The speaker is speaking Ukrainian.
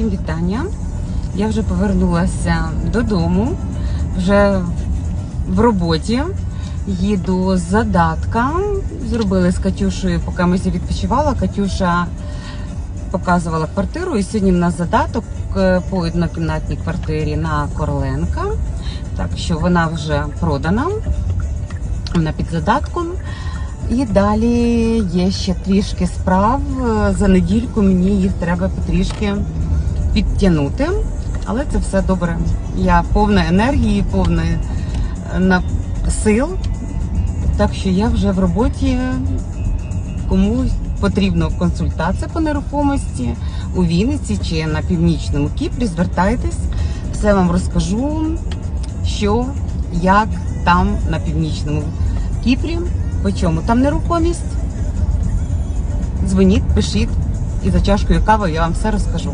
всім вітання. Я вже повернулася додому, вже в роботі. Їду з задатка. Зробили з Катюшею, поки ми відпочивала. Катюша показувала квартиру. І сьогодні в нас задаток е, по однокімнатній квартирі на Короленка. Так що вона вже продана. Вона під задатком. І далі є ще трішки справ. Е, За недільку мені їх треба потрішки підтягнути. Але це все добре. Я повна енергії, повна е, сил. Так що я вже в роботі. Кому потрібна консультація по нерухомості у Вінниці чи на північному Кіпрі, звертайтесь, все вам розкажу, що, як там на північному Кіпрі, по чому там нерухомість. Дзвоніть, пишіть, і за чашкою кави я вам все розкажу.